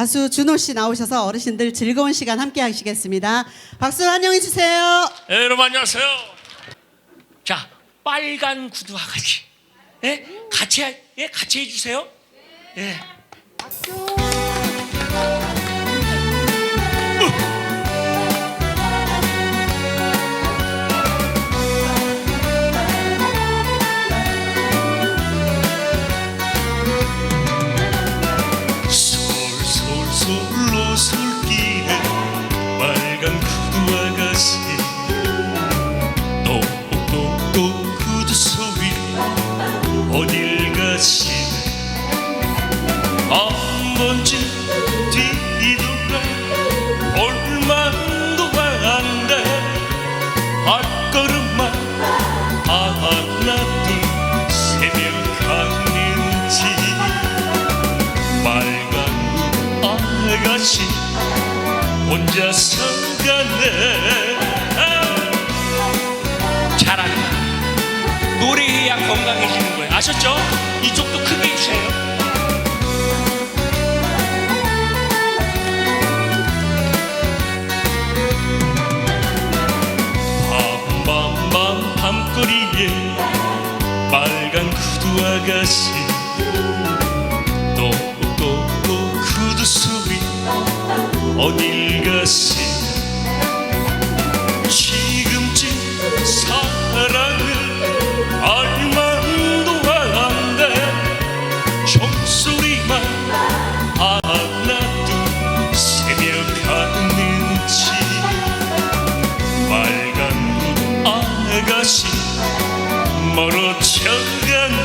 가수 준호 씨 나오셔서 어르신들 즐거운 시간 함께 하시겠습니다. 박수 환영해 주세요. 예, 여러분 안녕하세요. 자, 빨간 구두 아가씨. 예? 같이 하- 예, 같이 해 주세요. 예. 솔솔 어딜 가시네 한 번쯤 뒤돌아 얼마도 안돼 발걸음만 하나 둘 새벽 가는지. 빨간 아가씨 혼자서 가네 노래해야 건강해지는 거예요 아셨죠? 이쪽도 크게 해주세요 밤밤밤 밤거리에 빨간 구두 아가씨 똑똑똑 구두 소리 어딜 천간에